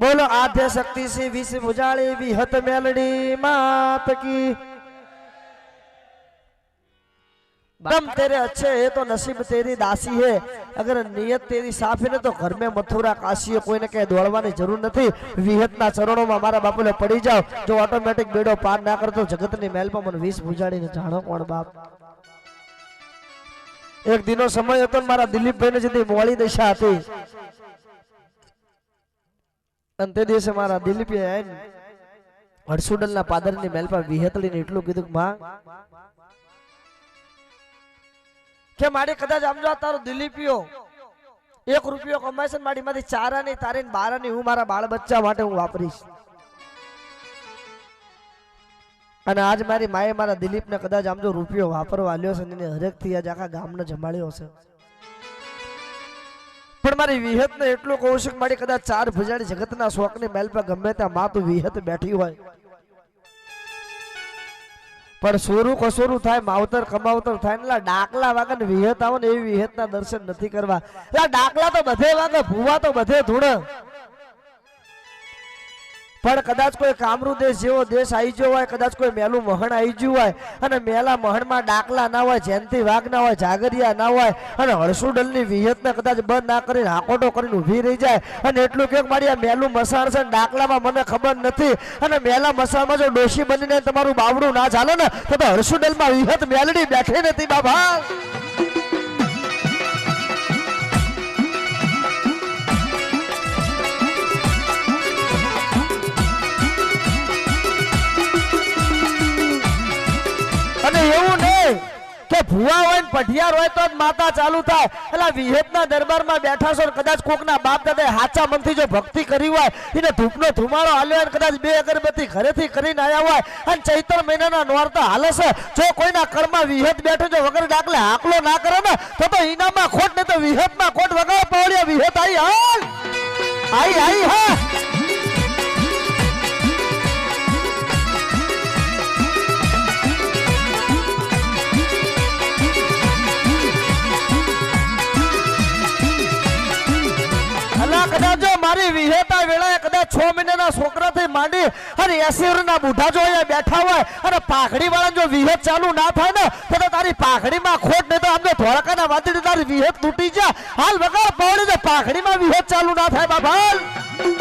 બોલો આદ્ય શક્તિ સે વિષ ભુજાળી વિહત મેલડી માત કી दम तेरे अच्छे है तो नसीब तेरी दासी है अगर नियत तेरी साफ है ने तो घर में मथुरा काशी है કોઈને કઈ દોડવાની જરૂર નથી વિહતના ચરણોમાં મારા બાપુને પડી જાવ જો ઓટોમેટિક બેડો પાર ના કરતો જગતની મહેલમાં મને વીસ ભુજાડીને જાણો કોણ બાપ એક દિનો સમય હતો ને મારા દિલીપભાઈને જેથી મોડી દશા હતી અને તે દિવસે મારા દિલીપે આવીને હરસુડલના પાદરની મહેલ પર વિહતળીને એટલું કીધું માં, કે મારી કદાચ આમજો આ તારો દિલીપીઓ એક રૂપિયો કમાય છે ને મારી માંથી ચારાની બારા બારાની હું મારા બાળ બચ્ચા માટે હું વાપરીશ. અને આજ મારી માએ મારા દિલીપને કદાચ આમજો રૂપિયો વાપરવા લ્યો છે ને હરેકથી આજ આખા ગામને જમાડ્યો છે મારી વિહતને એટલું કહું છું મારી કદાચ ચાર ભજાડી જગતના શોખની મેલ પર ગમે ત્યાં માં તું વિહત બેઠી હોય. પણ સોરું કસોરું થાય, માવતર કમાવતર થાય ને ડાકલા વાગે ને વિહત આવો ને એવી વિહતના દર્શન નથી કરવા. ડાકલા તો બધે વાગે, ભૂવા તો બધે ધૂળ પણ કદાચ કોઈ કામરૂ દેશ જેવો દેશ આવી ગયો હોય, કદાચ કોઈ મેલું મહણ આવી ગયું હોય, અને મેલા મહણમાં ડાકલા ના હોય જયંતિ વાઘ ના હોય જાગરિયા ના હોય, અને હળસુડલની વિહતને કદાચ બંધ ના કરીને હાકોટો કરીને ઊભી રહી જાય, અને એટલું કે મારી આ મેલું મસાણ છે ડાકલામાં મને ખબર નથી, અને મેલા મસાણમાં જો ડોશી બનીને તમારું બાવડું ના ચાલે ને તો હળસુડલમાં વિહત મેલડી બેઠી નથી બાબા. કે ભુવા હોય ને પઢિયાર હોય તો જ માતા ચાલુ થાય. એટલે વિહેપના દરબારમાં બેઠા છો કદાચ કોકના બાપ દાદા હાચા મનથી જો ભક્તિ કરી હોય, એને ધૂપનો ધુમાડો હાલ્યો હોય કદાચ બે અગરબત્તી ઘરેથી કરીને આવ્યા હોય, અને ચૈત્ર મહિનાના નોરતા હાલે છે, જો કોઈના કરમાં વિહેત બેઠો જો વગર ડાકલે હાકલો ના કરે ને, તો તો ઈનામાં ખોટ, નહીં તો વિહેતમાં ખોટ વગર પાવડિયા વિહેત આઈ હાલ. આઈ આઈ, હા. મારી વિહેતા વેળાએ કદાચ છ મહિનાના છોકરાથી માંડી અને એસી વર્ષના બુઢા જો અહીંયા બેઠા હોય અને પાઘડી વાળા જો વિહેત ચાલુ ના થાય ને, તો તારી પાઘડીમાં ખોટ નહીં તો આમ તો ધોળકાના વાદળી તારી વિહેત તૂટી જાય. હાલ વગર પડી પાઘડીમાં વિહેત ચાલુ ના થાય બાબા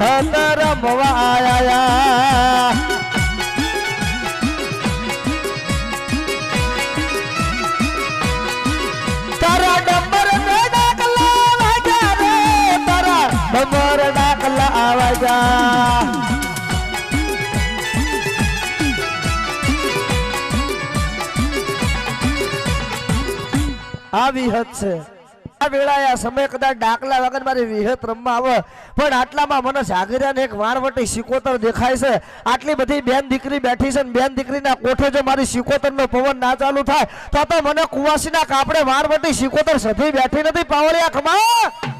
વિહત રમવા આયા તારા ડબર ડાકલા રે તારા ડબર ડાકલા વાગ્યા આવી હદ છે. આટલામાં મને જાગીરાને એક વાણવટી સિકોતર દેખાય છે. આટલી બધી બેન દીકરી બેઠી છે ને બેન દીકરીના કોઠે જો મારી સિકોતરનો પવન ના ચાલુ થાય, તો તો મને કુવાસીના કાપડે વાણવટી સિકોતર સધી બેઠી નથી, પાવળિયા ખમા!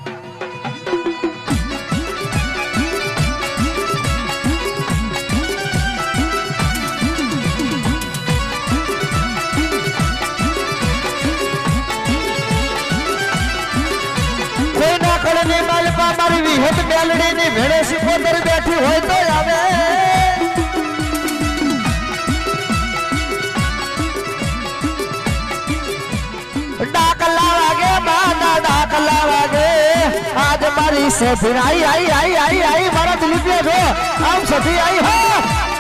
માલપા મારી વિહત મેલડીની ભેળે સિકોતર બેઠી હોય તો આવે. ડાકલા વાગે બાના ડાકલા વાગે આજ મારી સધી આઈ આઈ આઈ આઈ મારા દિલીપિયા જો. આમ સધી આઈ, હા.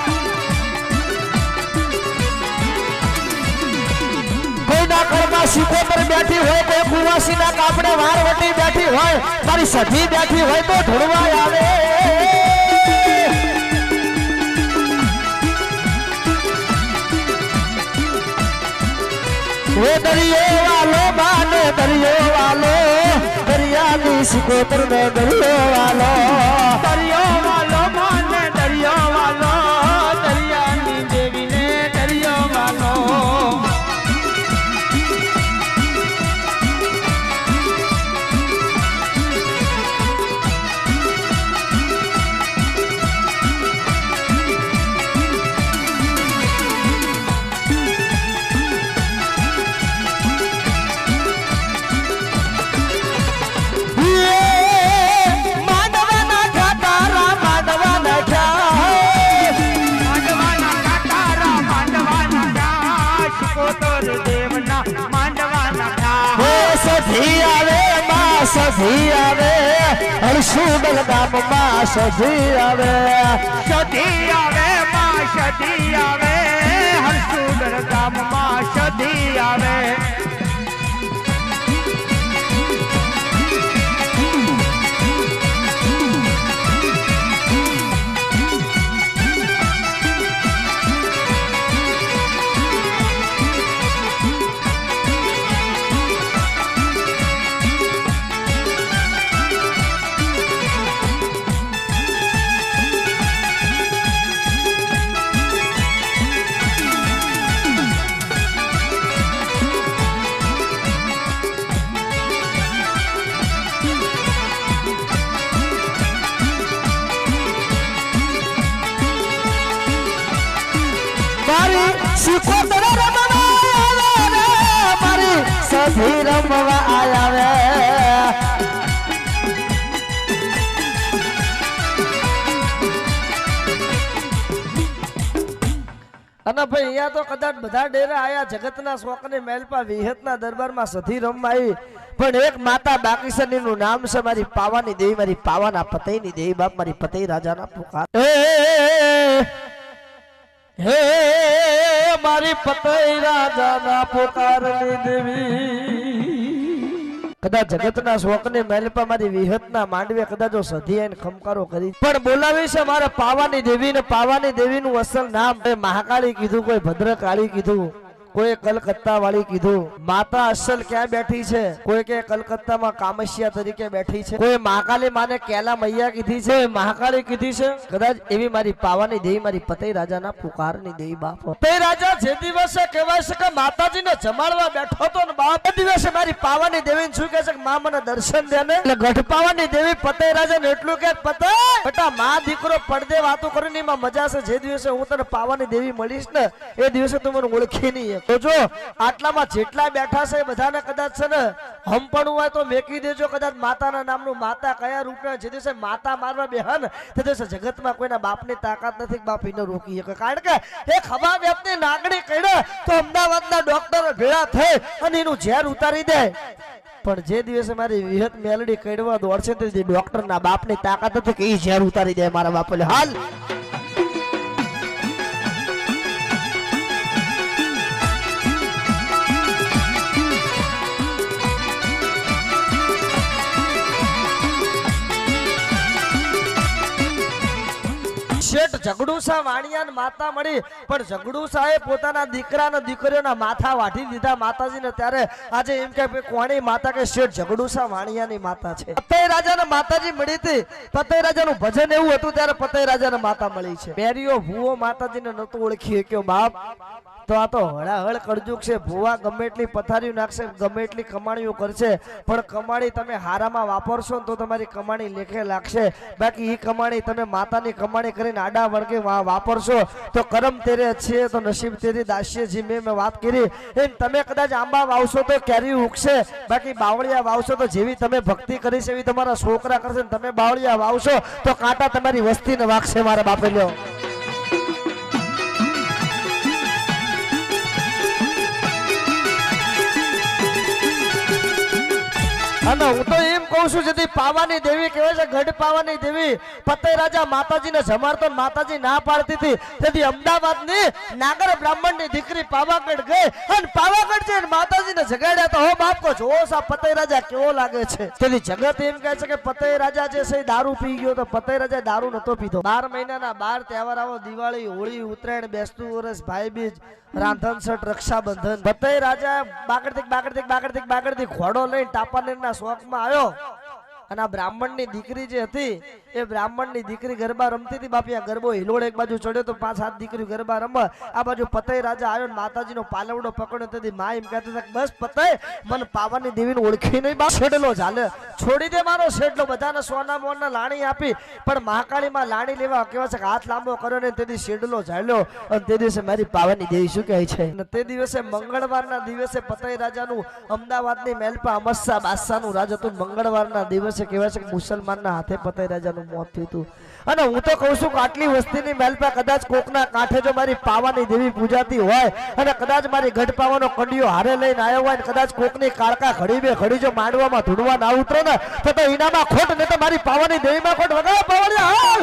કોઈના ઘરમાં પર બેઠી હોય કોઈ કુવાસીના કાપડે વારવટી બેઠી હોય તારી સધી બેઠી હોય તો ઢોળવા આવે. દરિયો વાલો માને દરિયો વાલો, દરિયાની સિકોતર પર દરિયો વાલો. દરિયો સધી આવે હરસુડલ ગામમાં સધી આવે સધી આવે માં સધી આવે અને ભાઈ, અહીંયા તો કદાચ બધા ડેરા આયા જગતના શોકને મેલપા વિહતના દરબારમાં સધી રમવા આવી પણ એક માતા બાકી છે નામ છે મારી પાવાની દેવી, મારી પાવાના પતઈની દેવી બાપ, મારી પતઈ રાજાના પુકાર. હે મારી પતઈ રાજાના પોકારની દેવી. કદાચ જગતના શોકને મેલપા મારી વિહતના માંડવે કદાચ સધી આવીને ખમકારો કરી. પણ બોલાવી છે મારે પાવાની દેવી ને પાવાની દેવીનું અસલ નામ. મહાકાળી કીધું, કોઈ ભદ્રકાળી કીધું. કોઈ કલકત્તા વાળી કીધું, માતા અસલ ક્યાં બેઠી છે? કોઈ કે, કલકત્તામાં કામસ્યા તરીકે બેઠી છે. કોઈ મહાકાલી માને કેલા મૈયા કીધી છે? મહાકાલી કીધી છે? કદાચ એવી મારી પાવાની દેવી મારી પતઈ રાજાના પુકારની દેવી બાપ પતઈ રાજા જે દિવસે કહેવાય છે કે માતાજીને જમાડવા બેઠો તો ને બાપ દિવસે મારી પાવાની દેવી શું કહે છે કે, મા, મને દર્શન દે ને. એટલે ગઢ પાવાની દેવી પતઈ રાજાને એટલું કે, પતઈ, બેટા, મા દીકરો પડદે વાતો કરીને એમાં મજા છે. જે દિવસે હું તને પાવાની દેવી મળીશ ને, એ દિવસે તું મને ઓળખી નહીં જો આટલામાં જેટલા બેઠા છે બધાને કદાચ છે ને હમપણું હોય તો મેકી દેજો, કદાચ માતાના નામનું માતા કયા રૂપના જે દિવસે માતા મારવા બેહન, તે દિવસે જગતમાં કોઈના બાપની તાકાત નથી બાપ એને રોકી શકે. કારણ કે એ ખભા વ્યાપની નાગણી કરે તો અમદાવાદના ડોક્ટરો ભેળા થઈ અને એનું ઝેર ઉતારી દે. પણ જે દિવસે મારી વિહત મેલડી કડવા દોડશે, તે ડોક્ટરના બાપની તાકાત નથી કે એ ઝેર ઉતારી દે મારા બાપ હાલ! શેઠ જગડુસા વાણિયાને માતા મળી. પણ ઝઘડુસાએ પોતાના દીકરાના દીકરીઓના માથા વાઢી દીધા માતાજીને. ત્યારે આજે એમ કે કોની માતા કે શેઠ ઝઘડુસા વાણિયાની માતા છે. રાજા રાજાને માતાજી મળી હતી. પતઈ રાજાનું ભજન એવું હતું ત્યારે પતઈ રાજાને માતા મળી છે. બેરીઓ ભૂવો માતાજીને નતો ઓળખી કે બાપ. તો આ તો હળાહળ કળજુક છે. ભૂવા ગમે એટલી પથારીઓ નાખશે, ગમે એટલી કમાણીઓ કરશે, પણ કમાણી તમે હારામાં વાપરશો તો તમારી કમાણી લેખે લાગશે. બાકી એ કમાણી તમે માતાની કમાણી કરીને આડા વળગે વાપરશો તો કરમ તેરે છે, તો નસીબ તેરી દાસ્ય જી મેં વાત કરી. એમ તમે કદાચ આંબા વાવશો તો કેરી ઉગશે, બાકી બાવળિયા વાવશો તો જેવી તમે ભક્તિ કરી છે એવી તમારા છોકરા કરશે તમે બાવળિયા વાવશો તો કાંટા તમારી વસ્તીને વાગશે મારા બાપે લ્યો. અને હું તો એમ કહું છું, જેથી પાવાની દેવી કહેવાય છે, ગઢ પાવાની દેવી. પતે રાજા માતાજીને જમાડતો માતાજી ના પાડતી હતી. તેથી અમદાવાદની નાગર બ્રાહ્મણની દીકરી પાવાગઢ ગઈ અને પાવાગઢ જઈને માતાજીને જગાડ્યા તો, હો બાપ કો જો સા પતે રાજા કેવો લાગે છે. તેથી જગત એમ કહે છે કે પતે રાજા જે છે દારૂ પી ગયો તો પતે રાજા દારૂ નતો પીધો. બાર મહિનાના બાર તહેવાર આવો, દિવાળી, હોળી, ઉત્તરાયણ, બેસતું વર્ષ ભાઈ બીજ રાંધણ રક્ષાબંધન. પતે રાજા બાગડથી બાગડથી બાગડથી બાગડથી ઘોડો લઈને ટાપાનેરના શોખમાં આવ્યો. અને આ બ્રાહ્મણની દીકરી જે હતી એ બ્રાહ્મણની દીકરી ગરબા રમતી હતી, બાપી, આ ગરબો હિલોડ એક બાજુ ચડ્યો તો પાંચ સાત દીકરી ગરબા રમવા આ બાજુ પતય રાજા આવ્યો ને માતાજીનો પાલવડો પકડ્યો, તેથી મા એમ કહેતા હતા બસ પતય મને પાવાની દેવીને ઓળખી નહીં બા છેડલો ચાલે છોડી દે મારો છેડલો બધાને સોના મોના લાણી આપી. પણ મહાકાળીમાં લાણી લેવા કેવા છે હાથ લાંબો કર્યો ને તેથી શેડલો ઝાલ્યો. અને તે દિવસે મારી પાવાની દેવી શું કહે છે? તે દિવસે મંગળવારના દિવસે પતઈ રાજાનું અમદાવાદની મેલપા અમસ્સા બાદશાહનું રાજ હતું. મંગળવારના દિવસે કહેવાય છે કે મુસલમાનના હાથે પતઈ રાજાનું મોત થયું હતું અને હું તો કહું છું કે આટલી વસ્તીની મહેલ પર કદાચ કોકના કાંઠે જો મારી પાવાની દેવી પૂજાતી હોય અને કદાચ મારી ગઢ પાવાનો કંડિયો હારે લઈને આવ્યો હોય ને કદાચ કોકની કાળકા ઘડી બે ઘડી જો માંડવામાં ધૂળવા ના ઉતરે ને, તો એનામાં ખોટ ને તો મારી પાવાની દેવીમાં ખોટ વગર પાવાની હાલ!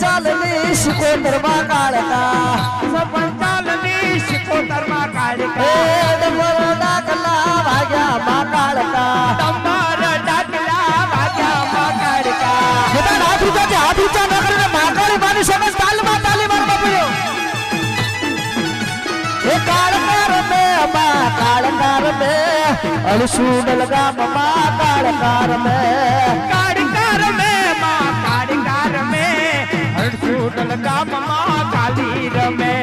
પંચાલની શિકોતરમાં કાળકા સપંચાલની શિકોતરમાં કાળકા નંબર નાખલા વાગ્યા માં કાળકા ડાકલા ભાગ્યા મા. કાળકા બધા હાથ ઊંચા હાથ ઊંચા ન કરીને માકાળી માની સમજ તાલમાં તાલી મારવા પડ્યો એ કાળકાર મે બા કાળકાર મે અળસુડલ ગામમાં કાળકાર મે કાળકા સુરલ ગામમાં ખાલી રમે.